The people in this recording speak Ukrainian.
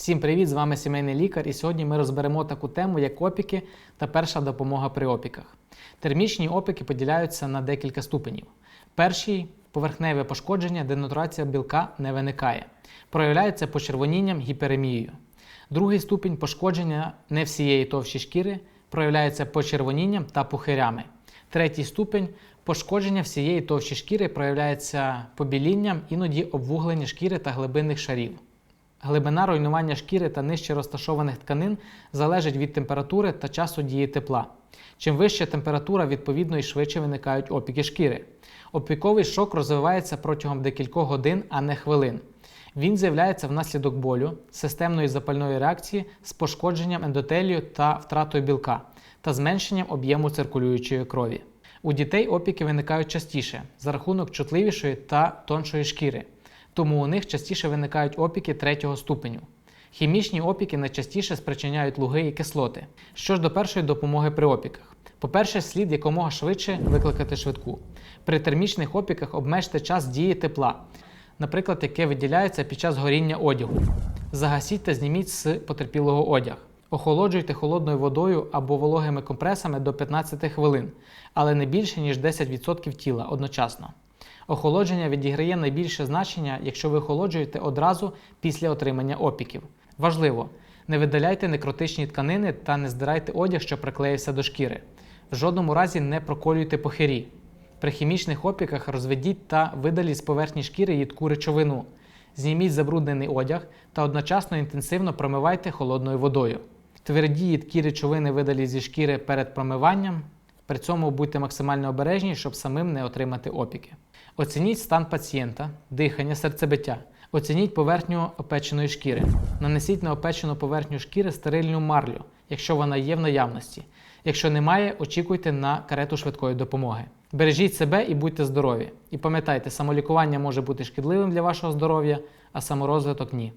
Всім привіт! З вами сімейний лікар, і сьогодні ми розберемо таку тему, як опіки та перша допомога при опіках. Термічні опіки поділяються на декілька ступенів. Перший поверхневе пошкодження, де натурація білка не виникає, проявляється почервонінням гіперемією. Другий ступінь пошкодження не всієї товщі шкіри проявляється почервонінням та пухирями. Третій ступінь пошкодження всієї товщі шкіри проявляється побілінням, іноді обвуглення шкіри та глибинних шарів. Глибина руйнування шкіри та нижче розташованих тканин залежить від температури та часу дії тепла. Чим вища температура, відповідно і швидше виникають опіки шкіри. Опіковий шок розвивається протягом декількох годин, а не хвилин. Він з'являється внаслідок болю, системної запальної реакції з пошкодженням ендотелію та втратою білка та зменшенням об'єму циркулюючої крові. У дітей опіки виникають частіше за рахунок чутливішої та тоншої шкіри, тому у них частіше виникають опіки третього ступеню. Хімічні опіки найчастіше спричиняють луги і кислоти. Що ж до першої допомоги при опіках? По-перше, слід якомога швидше викликати швидку. При термічних опіках обмежте час дії тепла, наприклад, яке виділяється під час горіння одягу. Загасіть та зніміть з потерпілого одяг. Охолоджуйте холодною водою або вологими компресами до 15 хвилин, але не більше, ніж 10% тіла одночасно. Охолодження відіграє найбільше значення, якщо ви охолоджуєте одразу після отримання опіків. Важливо, не видаляйте некротичні тканини та не здирайте одяг, що приклеївся до шкіри. В жодному разі не проколюйте похирі. При хімічних опіках розведіть та видаліть з поверхні шкіри їдку речовину. Зніміть забруднений одяг та одночасно інтенсивно промивайте холодною водою. Тверді їдкі речовини видаліть зі шкіри перед промиванням. При цьому будьте максимально обережні, щоб самим не отримати опіки. Оцініть стан пацієнта, дихання, серцебиття. Оцініть поверхню опеченої шкіри. Нанесіть на опечену поверхню шкіри стерильну марлю, якщо вона є в наявності. Якщо немає, очікуйте на карету швидкої допомоги. Бережіть себе і будьте здорові. І пам'ятайте, самолікування може бути шкідливим для вашого здоров'я, а саморозвиток ні.